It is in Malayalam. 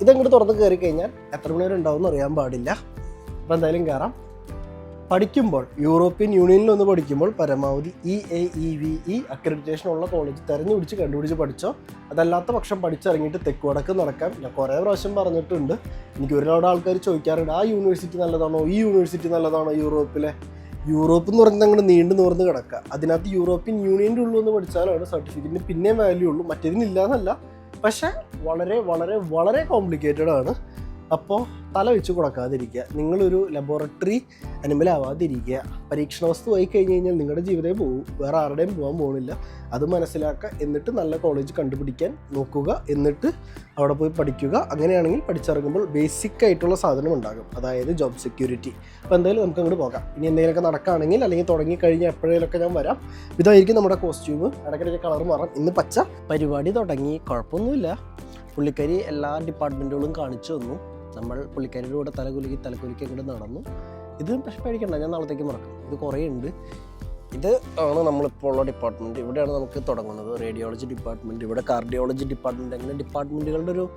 ഇതങ്ങോട്ട് തുറന്ന് കയറി കഴിഞ്ഞാൽ എത്ര മണി വരെ ഉണ്ടാവും എന്ന് അറിയാൻ പാടില്ല. അപ്പോൾ എന്തായാലും കയറാം പഠിക്കുമ്പോൾ യൂറോപ്യൻ യൂണിയനിൽ ഒന്ന് പഠിക്കുമ്പോൾ പരമാവധി E A E V E accreditation ഉള്ള കോളേജ് തിരഞ്ഞുപിടിച്ച് കണ്ടുപിടിച്ച് പഠിച്ചോ. അതല്ലാത്ത പക്ഷം പഠിച്ചിറങ്ങിയിട്ട് തെക്ക് വടക്ക് നടക്കാം. ഞാൻ കുറേ പ്രാവശ്യം പറഞ്ഞിട്ടുണ്ട്. എനിക്ക് ഒരുപാട് ആൾക്കാർ ചോദിക്കാറുണ്ട് ആ യൂണിവേഴ്സിറ്റി നല്ലതാണോ? ഈ യൂണിവേഴ്സിറ്റി നല്ലതാണോ യൂറോപ്പിലെ? യൂറോപ്പ് എന്ന് പറഞ്ഞാൽ അങ്ങോട്ട് നീണ്ടു നിവർന്ന് കിടക്കുക. അതിനകത്ത് യൂറോപ്യൻ യൂണിയന്റെ ഉള്ളൂ എന്ന് പഠിച്ചാലാണ് സർട്ടിഫിക്കറ്റിന് പിന്നെയും വാല്യൂ ഉള്ളൂ. മറ്റേതിനില്ല എന്നല്ല പക്ഷേ വളരെ വളരെ വളരെ കോംപ്ലിക്കേറ്റഡ് ആണ്. അപ്പോൾ തല വെച്ച് കൊടുക്കാതിരിക്കുക. നിങ്ങളൊരു ലബോറട്ടറി അനിമൽ ആവാതിരിക്കുക. പരീക്ഷണ വസ്തു ആയി കഴിഞ്ഞ് കഴിഞ്ഞാൽ നിങ്ങളുടെ ജീവിതം പോകും വേറെ ആരുടെയും പോകാൻ പോകുന്നില്ല അത് മനസ്സിലാക്കുക എന്നിട്ട് നല്ല കോളേജ് കണ്ടുപിടിക്കാൻ നോക്കുക. എന്നിട്ട് അവിടെ പോയി പഠിക്കുക. അങ്ങനെയാണെങ്കിൽ പഠിച്ചിറങ്ങുമ്പോൾ ബേസിക് ആയിട്ടുള്ള സാധനം ഉണ്ടാകും. അതായത് ജോബ് സെക്യൂരിറ്റി അപ്പോൾ എന്തായാലും നമുക്ക് അങ്ങോട്ട് പോകാം. ഇനി എന്തെങ്കിലുമൊക്കെ നടക്കുകയാണെങ്കിൽ അല്ലെങ്കിൽ തുടങ്ങി കഴിഞ്ഞാൽ എപ്പോഴേലൊക്കെ ഞാൻ വരാം. ഇതായിരിക്കും നമ്മുടെ കോസ്റ്റ്യൂം ഇടയ്ക്കിടയ്ക്ക് കളർ മാറാം. ഇന്ന് പച്ച. പരിപാടി തുടങ്ങി. കുഴപ്പമൊന്നുമില്ല. പുള്ളിക്കരി എല്ലാ ഡിപ്പാർട്ട്മെന്റുകളും കാണിച്ചു തന്നു. നമ്മൾ പുള്ളിക്കാരിയുടെ തലകുലുക്കി തലകുലുക്കി അങ്ങോട്ട് നടന്നു. ഇത് പക്ഷെ പേടിക്കണ്ട ഞാൻ നാളത്തേക്ക് മറക്കും. ഇത് കുറേ ഉണ്ട്. ഇത് ആണ് നമ്മളിപ്പോൾ ഉള്ള ഡിപ്പാർട്ട്മെന്റ് ഇവിടെയാണ് നമുക്ക് തുടങ്ങുന്നത്. റേഡിയോളജി ഡിപ്പാർട്ട്മെന്റ് ഇവിടെ കാർഡിയോളജി ഡിപ്പാർട്ട്മെന്റ് അങ്ങനെ ഡിപ്പാർട്ട്മെന്റുകളുടെ ഒരു